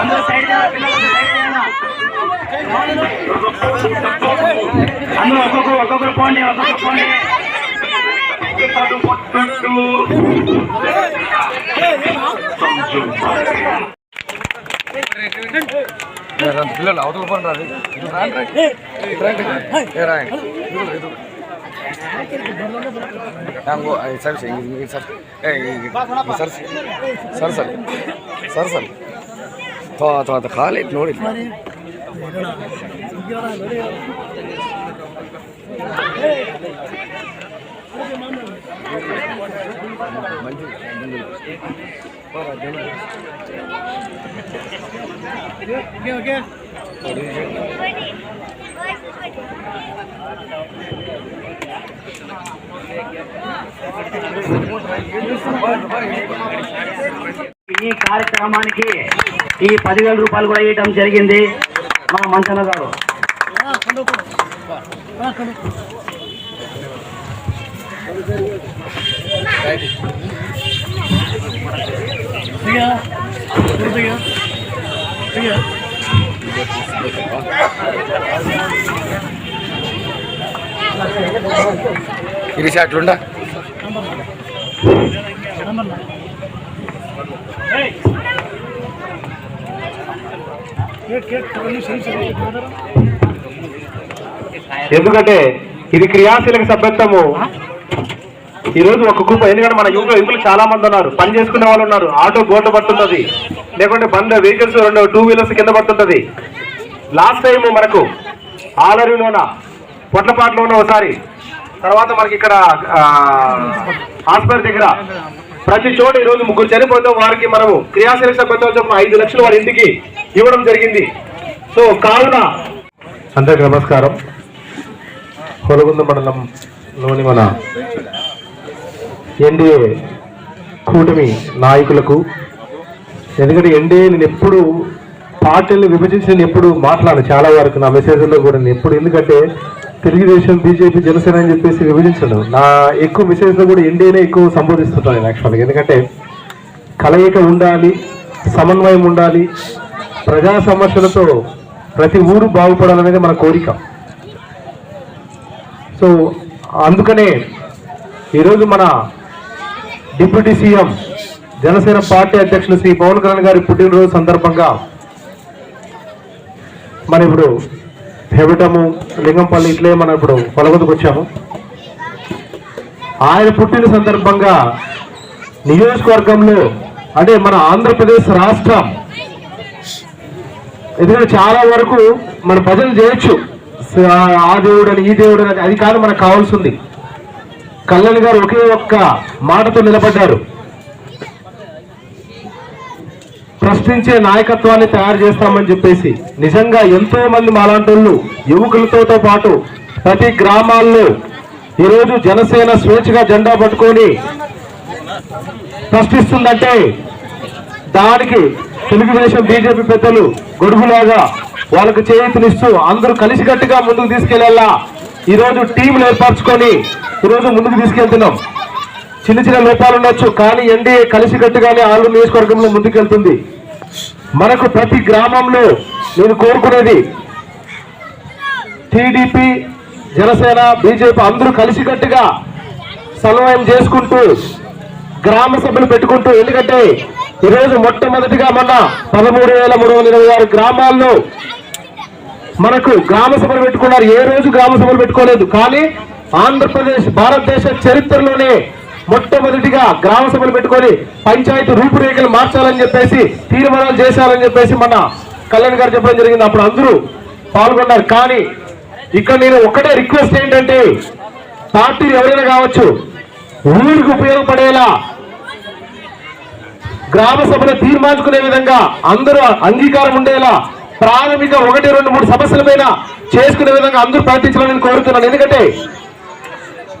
అందరూ సైడ్ చేయాలి, పిల్లలు సైడ్ చేయాలి. అందరూ ఒక్కొక్కరు ఒక్కొక్కరు పోండి ఒక్కొక్కరు పోండి పిల్లలు అవతల పని రాదు ఇటు రాండి రా. ఇటు రండి. वो सर से sir sir sir sir sir sir ಥೋ ಅಥೋ ಅದು ಖಾಲಿ ಐತಿ ನೋಡಿ ಮಂಜು ఈ కార్యక్రమానికి ఈ పదివేల రూపాయలు కూడా ఇవ్వడం జరిగింది మా మంచన్న గారు. ఇరిసి అట్లుండా ఎందుకంటే ఇది క్రియాశీలక సభ్యత్వము ఈ రోజు ఒక గ్రూప్ ఎందుకంటే మన యువకులు యువకులు చాలా మంది ఉన్నారు. పని చేసుకునే వాళ్ళు ఉన్నారు. ఆటో బోర్డు పడుతుంటది లేకుంటే బండ్ వెహికల్స్ రెండు టూ వీలర్స్ కింద పడుతుంటది లాస్ట్ టైం మనకు ఆలరిలోన పొట్లపాటలోన ఒకసారి. తర్వాత మనకి ఇక్కడ హాస్పిటల్ ఆస్పత్రి దగ్గర ప్రతి చోట ఈ రోజు ముగ్గురు చనిపోతే వారికి మనము క్రియాశీలక సభ్యత్వం చొప్పున ఐదు లక్షలు వారి ఇంటికి ఇవ్వడం జరిగింది. సో కావున అందరికి నమస్కారం. కొలగుంద మండలంలోని మన ఎన్డీఏ కూటమి నాయకులకు. ఎందుకంటే ఎన్డీఏ నేను ఎప్పుడు పార్టీని విభజించి నేను ఎప్పుడు మాట్లాడను. చాలా వరకు నా మెసేజ్లో కూడా నేను ఎప్పుడు ఎందుకంటే తెలుగుదేశం బీజేపీ జనసేన అని చెప్పేసి విభజించడం నా ఎక్కువ మెసేజ్లో కూడా ఎన్డీఏనే ఎక్కువ సంబోధిస్తుంటాను నేను యాక్చువల్గా. ఎందుకంటే కలయిక ఉండాలి సమన్వయం ఉండాలి ప్రజా సమస్యలతో ప్రతి ఊరు బాగుపడాలనేది మన కోరిక. సో అందుకనే ఈరోజు మన డిప్యూటీ సీఎం జనసేన పార్టీ అధ్యక్షులు శ్రీ పవన్ కళ్యాణ్ గారి పుట్టినరోజు సందర్భంగా మన ఇప్పుడు హెబిటము లింగంపల్లి ఇట్లే మనం ఇప్పుడు పొలగొందుకు వచ్చాము. ఆయన పుట్టిన సందర్భంగా నియోజకవర్గంలో అంటే మన ఆంధ్రప్రదేశ్ రాష్ట్రం ఎందుకంటే చాలా వరకు మన భజన చేయొచ్చు. ఆ దేవుడు అని ఈ దేవుడు అని అది కాదు మనకు కావాల్సింది. కళ్యాణ్ గారు ఒకే ఒక్క మాటతో నిలబడ్డారు. ప్రశ్నించే నాయకత్వాన్ని తయారు చేస్తామని చెప్పేసి నిజంగా ఎంతో మంది మాలాంటి యువకులతో పాటు ప్రతి గ్రామాల్లో ఈరోజు జనసేన స్వేచ్ఛగా జెండా పట్టుకొని ప్రశ్నిస్తుందంటే దానికి తెలుగుదేశం బీజేపీ పెద్దలు గొడుగులాగా వాళ్ళకు చేయూతనిస్తూ అందరూ కలిసికట్టుగా ముందుకు తీసుకెళ్ళేలా ఈరోజు టీంలు ఏర్పరచుకొని ఈరోజు రోజు ముందుకు తీసుకెళ్తున్నాం. చిన్న చిన్న లోపాలు ఉండొచ్చు కానీ ఎన్డీఏ కలిసికట్టుగానే ఆలు నియోజకవర్గంలో ముందుకెళ్తుంది. మనకు ప్రతి గ్రామంలో నేను కోరుకునేది టీడీపీ జనసేన బీజేపీ అందరూ కలిసికట్టుగా సమన్వయం చేసుకుంటూ గ్రామ సభలు పెట్టుకుంటూ ఎందుకంటే ఈరోజు మొట్టమొదటిగా మొన్న పదమూడు వేల మూడు వందల ఇరవై ఆరు గ్రామాల్లో మనకు గ్రామ సభలు పెట్టుకున్నారు. ఏ రోజు గ్రామ సభలు పెట్టుకోలేదు. కానీ ఆంధ్రప్రదేశ్ భారతదేశ చరిత్రలోనే మొట్టమొదటిగా గ్రామ సభలు పెట్టుకొని పంచాయతీ రూపురేఖలు మార్చాలని చెప్పేసి తీర్మానాలు చేశారని చెప్పేసి మన కళ్యాణ్ గారు చెప్పడం జరిగింది. అప్పుడు అందరూ పాల్గొన్నారు. కానీ ఇక్కడ నేను ఒకటే రిక్వెస్ట్ ఏంటంటే పార్టీలు ఎవరైనా కావచ్చు ఊరికి ఉపయోగపడేలా గ్రామ సభలు తీర్మానించుకునే విధంగా అందరూ అంగీకారం ఉండేలా ప్రాథమిక ఒకటి రెండు మూడు సమస్యల మీద చేసుకునే విధంగా అందరూ ప్రయత్నించాలని నేను కోరుతున్నాను. ఎందుకంటే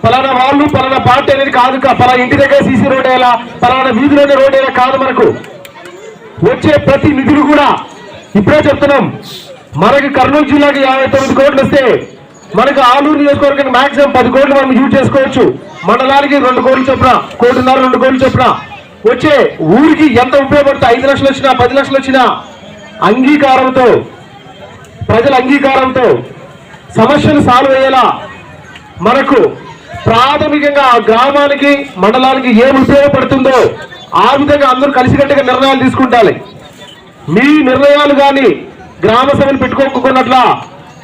పలానా వాళ్ళు పలానా పార్టీ అనేది కాదు పలానా ఇంటి దగ్గర సీసీ రోడ్ అయ్యేలా పలానా వీధిలోనే రోడ్ అయ్యేలా కాదు మనకు. వచ్చే ప్రతి నిధులు కూడా ఇప్పుడే చెప్తున్నాం. మనకి కర్నూలు జిల్లాకి యాభై తొమ్మిది కోట్లు వస్తే మనకు ఆలూరు నియోజకవర్గానికి మాక్సిమం పది కోట్లు మనం యూజ్ చేసుకోవచ్చు. మండలానికి రెండు కోట్లు చొప్పున కోటిన్నర రెండు కోట్లు చొప్పున. వచ్చే ఊరికి ఎంత ఉపయోగపడుతుంది ఐదు లక్షలు వచ్చినా పది లక్షలు వచ్చినా అంగీకారంతో ప్రజల అంగీకారంతో సమస్యలు సాల్వ్ అయ్యేలా మనకు ప్రాథమికంగా ఆ గ్రామానికి మండలానికి ఏం ఉపయోగపడుతుందో ఆ విధంగా అందరూ కలిసికట్టుగా నిర్ణయాలు తీసుకుంటాలి. మీ నిర్ణయాలు కానీ గ్రామ సభలు పెట్టుకోకున్నట్లా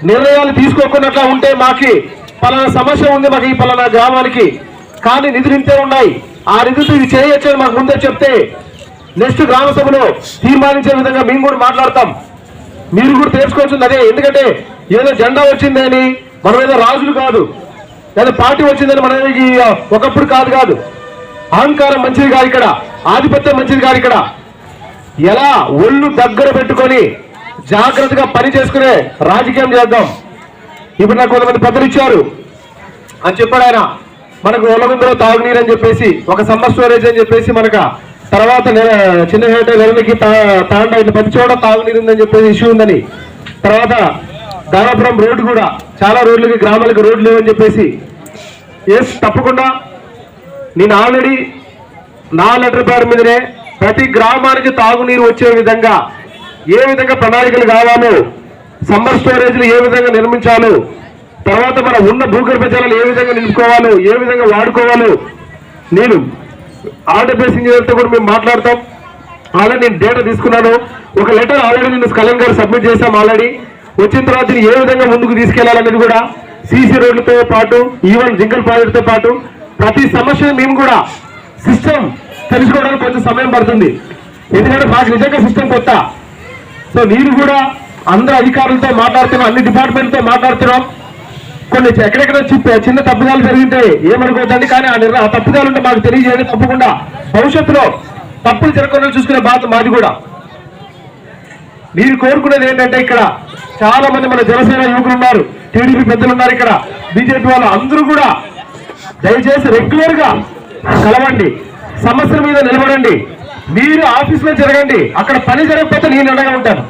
నిర్ణయాలు తీసుకోకున్నట్లా ఉంటే మాకి పలానా సమస్య ఉంది మాకు ఈ పలానా గ్రామానికి. కానీ నిధులు ఇంతే ఉన్నాయి. ఆ నిధులు ఇది చేయొచ్చు అని మాకు ముందే చెప్తే నెక్స్ట్ గ్రామ సభలో తీర్మానించే విధంగా మేము కూడా మాట్లాడతాం. మీరు కూడా తెలుసుకోవచ్చు అదే ఎందుకంటే ఏదో జెండా వచ్చిందని మనం ఏదో రాజులు కాదు. లేదా పార్టీ వచ్చిందని మనం ఒకప్పుడు కాదు కాదు. అహంకారం మంచిది కాదు ఇక్కడ ఆధిపత్యం మంచిది కాదు ఇక్కడ. ఎలా ఒళ్ళు దగ్గర పెట్టుకొని జాగ్రత్తగా పని చేసుకునే రాజకీయం చేద్దాం. ఇప్పుడు నాకు కొంతమంది పెద్దలు ఇచ్చారు. అని చెప్పాడు ఆయన మనకు ఒలగుందలో తాగునీరు అని చెప్పేసి ఒక సమ్మర్ స్టోరేజ్ అని చెప్పేసి మనకు తర్వాత నెల- చిన్న హేట నెలలకి తాండ ఇట్లా ప్రతి చోట తాగునీరు ఉందని చెప్పేసి ఇష్యూ ఉందని. తర్వాత దానాపురం రోడ్డు కూడా చాలా రోడ్లకి గ్రామాలకు రోడ్లు లేవని చెప్పేసి. ఎస్ తప్పకుండా. నేను ఆల్రెడీ నా లెటర్ పేరు మీదనే ప్రతి గ్రామానికి తాగునీరు వచ్చే విధంగా ఏ విధంగా ప్రణాళికలు కావాలో సమ్మర్ స్టోరేజ్లు ఏ విధంగా నిర్మించాలో తర్వాత మన ఉన్న భూగర్భ జలాలు ఏ విధంగా నిలుపుకోవాలో ఏ విధంగా వాడుకోవాలో నేను ఆర్డర్ ఇంజనీర్తో కూడా మేము మాట్లాడతాం. ఆల్రెడీ నేను డేటా తీసుకున్నాను. ఒక లెటర్ ఆల్రెడీ నేను స్కలన్ గారు సబ్మిట్ చేశాం ఆల్రెడీ. వచ్చిన తర్వాత ఏ విధంగా ముందుకు తీసుకెళ్ళాలనేది కూడా సీసీ రోడ్లతో పాటు e ఈవెన్ జింకల్ ప్రాజెక్ట్తో పాటు ప్రతి సమస్యను మేము కూడా సిస్టమ్ తెలుసుకోవడానికి కొంచెం సమయం పడుతుంది. ఎందుకంటే మాకు నిజంగా సిస్టమ్ కొత్త. సో నేను కూడా అందరు అధికారులతో మాట్లాడుతున్నాం అన్ని డిపార్ట్మెంట్తో మాట్లాడుతున్నాం. కొన్ని ఎక్కడెక్కడ చిప్ప- చిన్న తప్పుదాలు జరిగింటే ఏమనుకోవద్దండి కానీ ఆ నిర్ణయం ఆ తప్పుదాలు ఉంటే మాకు తెలియజేయండి తప్పకుండా. భవిష్యత్తులో తప్పులు జరగకుండా చూసుకునే బాధ మాది కూడా. మీరు కోరుకునేది ఏంటంటే ఇక్కడ చాలా మంది మన జనసేన యువకులు ఉన్నారు టీడీపీ పెద్దలు ఉన్నారు ఇక్కడ. బీజేపీ వాళ్ళు అందరూ కూడా దయచేసి రెగ్యులర్గా కలవండి సమస్యల మీద నిలబడండి. మీరు ఆఫీసులో జరగండి అక్కడ పని జరగకపోతే నేను అండగా ఉంటాను.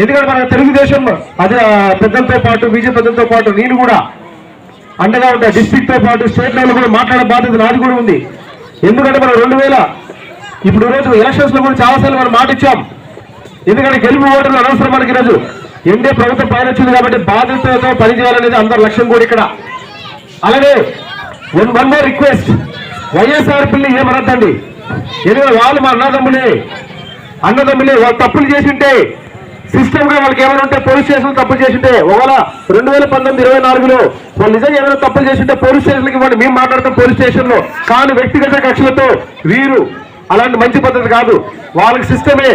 ఎందుకంటే మన తెలుగుదేశంలో అది పెద్దలతో పాటు బీజేపీ పెద్దలతో పాటు నేను కూడా అండగా ఉంటా. డిస్ట్రిక్ట్తో పాటు స్టేట్ లెవెల్ కూడా మాట్లాడే బాధ్యత నాది కూడా ఉంది. ఎందుకంటే మనం రెండు వేల ఇప్పుడు రోజు ఎలక్షన్స్లో కూడా చాలాసార్లు మనం మాట ఇచ్చాం. ఎందుకంటే గెలుపు ఓటర్లు అనవసరం మనకి ఈరోజు ఎండే ప్రభుత్వం పైన వచ్చింది కాబట్టి బాధ్యతతో పనిచేయాలనేది అందరి లక్ష్యం కూడా ఇక్కడ. అలాగే one one more request YSR పిల్లి ఏమనద్దండి? ఎందుకంటే వాళ్ళు మా అన్నదమ్ములే. అన్నదమ్ములే వాళ్ళు తప్పులు చేసింటే సిస్టమ్గా వాళ్ళకి ఏమైనా ఉంటే పోలీస్ స్టేషన్ తప్పులు చేసింటే ఒకవేళ రెండు వేల పంతొమ్మిది ఇరవై నాలుగులో వాళ్ళు నిజంగా ఏమైనా తప్పులు చేసింటే పోలీస్ స్టేషన్కి ఇవ్వండి మేము మాట్లాడతాం పోలీస్ స్టేషన్లో కానీ వ్యక్తిగత కక్షలతో వీరు అలాంటి మంచి పద్ధతి కాదు. వాళ్ళకి సిస్టమే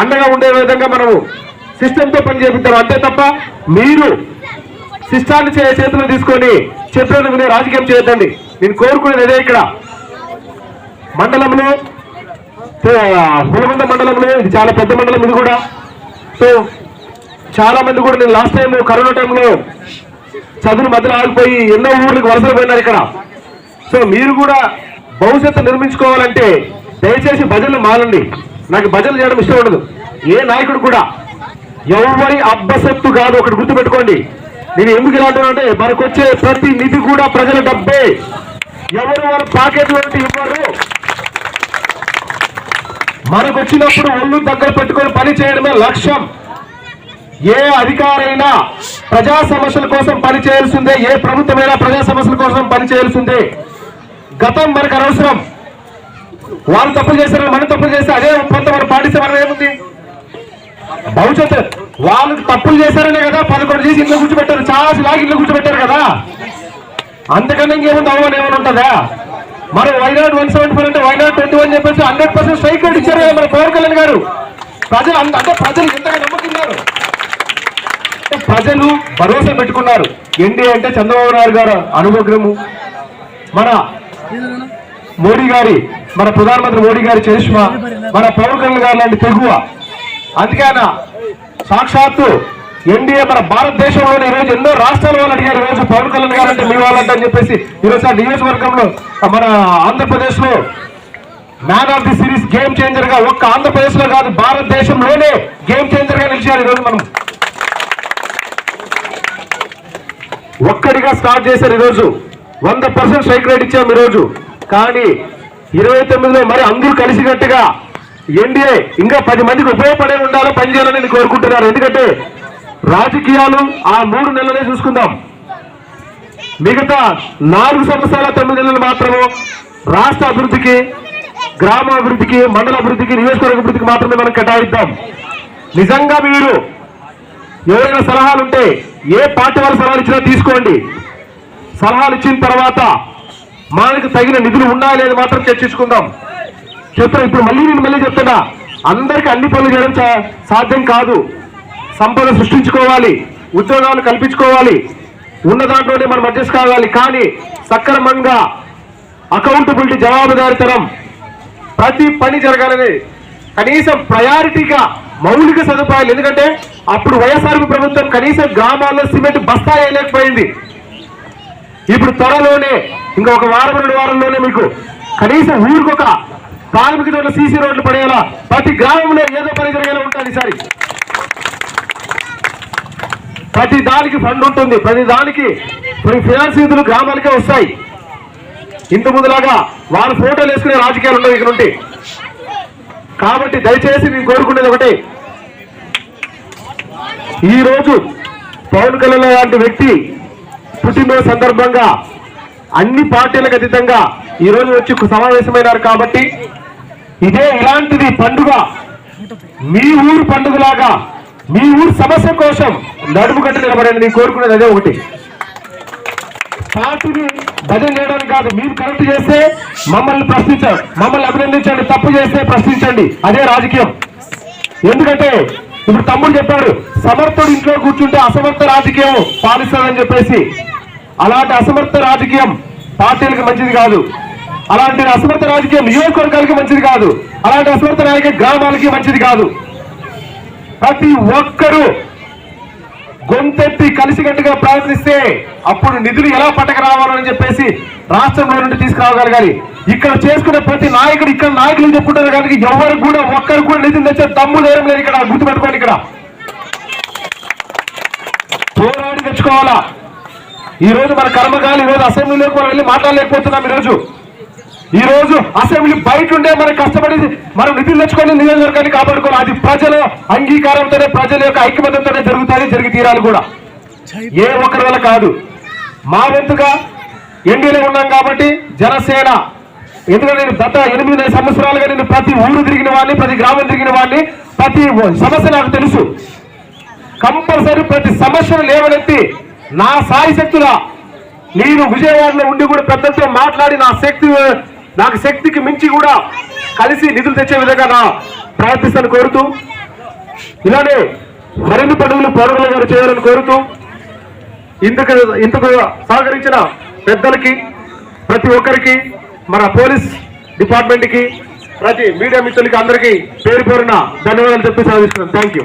అండగా ఉండే విధంగా మనము సిస్టమ్తో పని చేపిస్తారు అంతే తప్ప మీరు సిస్టాన్ని చే చేతిలో తీసుకొని చెప్పేది వినే రాజకీయం చేయొద్దండి. నేను కోరుకునేది అదే ఇక్కడ. మండలంలో పులగొండ మండలంలో ఇది చాలా పెద్ద మండలం ఇది కూడా. సో చాలా మంది కూడా నేను లాస్ట్ టైం కరోనా టైంలో చదువు మధ్యలో ఆగిపోయి ఎన్నో ఊర్లకు వలసలు పోయినారు ఇక్కడ. సో మీరు కూడా భవిష్యత్తు నిర్మించుకోవాలంటే దయచేసి భజనలు మానండి నాకు భజనలు చేయడం ఇష్టం ఉండదు. ఏ నాయకుడు కూడా ఎవరి అబ్బసత్తు కాదు ఒకటి గుర్తుపెట్టుకోండి. నేను ఎందుకు ఇలా అంటున్నానంటే మనకు వచ్చే ప్రతి నిధి కూడా ప్రజల డబ్బే. ఎవరు వారి పాకెట్ ఇవ్వరు. మనకు వచ్చినప్పుడు ఒళ్ళు దగ్గర పెట్టుకొని పని చేయడమే లక్ష్యం. ఏ అధికారైనా ప్రజా సమస్యల కోసం పని చేయాల్సిందే ఏ ప్రభుత్వమైనా ప్రజా సమస్యల కోసం పని చేయాల్సిందే. గతం మనకు అనవసరం. వాళ్ళు తప్పులు చేశారు మనం తప్పులు చేస్తే అదే కొంత మనం పాటిస్తే మనం ఏముంది? భవిష్యత్తు. వాళ్ళు తప్పులు చేశారనే కదా పదకొండు చేసి ఇంట్లో కూర్చోబెట్టారు చాలా లాగి ఇంట్లో కూర్చోబెట్టారు కదా. అంతకన్నా ఇంకేముంది అవమానం ఏమైనా ఉంటుందా? మరి వైనాడ్ వన్ సెవెంటీ ఫోర్ అంటే వైనాడ్ ట్వంటీ వన్ చెప్పేసి హండ్రెడ్ పర్సెంట్ స్ట్రైక్ రేట్ ఇచ్చారు కదా మన పవన్ కళ్యాణ్ గారు. ప్రజలు అంత అంటే ప్రజలు ఎంతగా నమ్ముతున్నారు? ప్రజలు భరోసా పెట్టుకున్నారు. ఎన్డీ అంటే చంద్రబాబు నాయుడు గారు అనుగ్రహము మన మోడీ గారి మన ప్రధానమంత్రి మోడీ గారి చరిష్మా మన పవన్ కళ్యాణ్ గారు లాంటి తెగువ. అందుకే ఆయన సాక్షాత్తు ఎన్డీఏ మన భారతదేశంలోనే ఈరోజు ఎన్నో రాష్ట్రాల వాళ్ళు అడిగారు. ఈరోజు పవన్ కళ్యాణ్ గారు అంటే మీ వాళ్ళంటే అని చెప్పేసి ఈరోజు ఆ నియోజకవర్గంలో మన ఆంధ్రప్రదేశ్లో man of the series game చేంజర్గా ఒక్క ఆంధ్రప్రదేశ్లో కాదు భారతదేశంలోనే గేమ్ చేంజర్గా నిలిచారు ఈరోజు మనం. ఒక్కడిగా స్టార్ట్ చేశారు ఈరోజు. వంద పర్సెంట్ స్ట్రైక్ రేట్ ఇచ్చాం ఈరోజు. కానీ ఇరవై తొమ్మిదిలో మరి అందరూ కలిసినట్టుగా ఎన్డీఏ ఇంకా పది మందికి ఉపయోగపడే ఉండాలో పనిచేయాలని నేను కోరుకుంటున్నారు ఎందుకంటే రాజకీయాలు ఆ మూడు నెలలే చూసుకుందాం. మిగతా నాలుగు సంవత్సరాల తొమ్మిది నెలలు మాత్రము రాష్ట్ర అభివృద్ధికి గ్రామాభివృద్ధికి మండల అభివృద్ధికి నియోజకవర్గ అభివృద్ధికి మాత్రమే మనం కేటాయిద్దాం. నిజంగా మీరు ఎవరైనా సలహాలు ఉంటే ఏ పార్టీ వారు సలహాలు ఇచ్చినా తీసుకోండి. సలహాలు ఇచ్చిన తర్వాత మనకు తగిన నిధులు ఉన్నాయా లేదు మాత్రం చర్చించుకుందాం. చెప్తాను ఇప్పుడు మళ్ళీ నేను మళ్ళీ చెప్తున్నా అందరికీ అన్ని పనులు చేయడం సాధ్యం కాదు. సంపద సృష్టించుకోవాలి ఉద్యోగాలు కల్పించుకోవాలి ఉన్న దాంట్లోనే మనం అడ్జస్ట్ కావాలి. కానీ సక్రమంగా అకౌంటబిలిటీ జవాబుదారితనం ప్రతి పని జరగాలని కనీసం ప్రయారిటీగా మౌలిక సదుపాయాలు. ఎందుకంటే అప్పుడు వైఎస్ఆర్ ప్రభుత్వం కనీసం గ్రామాల్లో సిమెంట్ బస్తా వేయలేకపోయింది. ఇప్పుడు త్వరలోనే ఇంకొక వారం రెండు వారంలోనే మీకు కనీసం ఊరికొక కార్మిక రోడ్లు సీసీ రోడ్లు పడేలా ప్రతి గ్రామంలో ఏదో పని జరిగేలా ఉంటుంది ఈసారి. ప్రతి దానికి ఫండ్ ఉంటుంది. ప్రతి దానికి కొన్ని ఫినాన్స్ నిధులు గ్రామాలకే వస్తాయి. ఇంత ముందులాగా వాళ్ళు ఫోటోలు వేసుకునే రాజకీయాలు ఉండవు ఇక్కడ నుండి. కాబట్టి దయచేసి నేను కోరుకునేది ఒకటి. ఈరోజు పవన్ కళ్యాణ్ లాంటి వ్యక్తి పుట్టినరోజు సందర్భంగా అన్ని పార్టీలకు అతీతంగా ఈ రోజు వచ్చి సమావేశమైనారు కాబట్టి ఇదే ఇలాంటిది పండుగ మీ ఊరు పండుగలాగా మీ ఊరు సమస్య కోసం నడుము కట్టి నిలబడండి నేను కోరుకునేది అదే ఒకటి. పార్టీని భజన చేయడానికి కాదు మీరు కరెక్ట్ చేస్తే మమ్మల్ని ప్రశ్నించండి మమ్మల్ని అభినందించండి తప్పు చేస్తే ప్రశ్నించండి అదే రాజకీయం. ఎందుకంటే ఇప్పుడు తమ్ముడు చెప్పాడు సమర్థుడు ఇంట్లో కూర్చుంటే అసమర్థ రాజకీయం పాలిస్తుందని చెప్పేసి. అలాంటి అసమర్థ రాజకీయం పార్టీలకు మంచిది కాదు. అలాంటి అసమర్థ రాజకీయం నియోజకవర్గాలకి మంచిది కాదు. అలాంటి అసమర్థ రాజకీయం గ్రామాలకి మంచిది కాదు. ప్రతి ఒక్కరూ గొంతెత్తి కలిసికట్టుగా ప్రయత్నిస్తే అప్పుడు నిధులు ఎలా పట్టక రావాలని చెప్పేసి రాష్ట్రంలో నుండి తీసుకురావగలగాలి ఇక్కడ చేసుకునే ప్రతి నాయకుడు ఇక్కడ నాయకులు చెప్పుకుంటారు కానీ ఎవరు కూడా ఒక్కరు కూడా నిధులు తెచ్చే తమ్ము లేరం లేదు ఇక్కడ గుర్తుపెట్టుకోండి ఇక్కడ. పోరాడి తెచ్చుకోవాలా? ఈ రోజు మన కర్మకాలు ఈ రోజు అసెంబ్లీలోకి మనం వెళ్ళి మాట్లాడలేకపోతున్నాం ఈ రోజు ఈ రోజు అసెంబ్లీ బయట ఉండే మనం కష్టపడి మనం నిధులు తెచ్చుకొని నియోజకవర్గాన్ని కాపాడుకోవాలి. అది ప్రజల అంగీకారంతోనే ప్రజల యొక్క ఐక్యమత్యంతోనే జరుగుతాయి జరిగి తీరాలి కూడా. ఏ ఒక్కరి వల్ల కాదు. మా వంతుగా ఎన్డీలో ఉన్నాం కాబట్టి జనసేన ఎందుకంటే నేను గత ఎనిమిది సంవత్సరాలుగా నేను ప్రతి ఊరు తిరిగిన వాడిని ప్రతి గ్రామం తిరిగిన వాడిని ప్రతి సమస్య నాకు తెలుసు. కంపల్సరీ ప్రతి సమస్యను లేవనెత్తి నా సాయి శక్తుల నేను విజయవాడలో ఉండి కూడా పెద్దతో మాట్లాడి నా శక్తి నాకు శక్తికి మించి కూడా కలిసి నిధులు తెచ్చే విధంగా నా ప్రార్థిస్తాను కోరుతూ ఇలానే మరిన్ని పనులు పౌరుల గారు చేయాలని కోరుతూ ఇందుకు ఇందుకు సహకరించిన పెద్దలకి ప్రతి ఒక్కరికి మన పోలీస్ డిపార్ట్మెంట్కి ప్రతి మీడియా మిత్రులకి అందరికీ పేరు పేరున ధన్యవాదాలు చెప్పి సాధిస్తున్నాను థ్యాంక్ యూ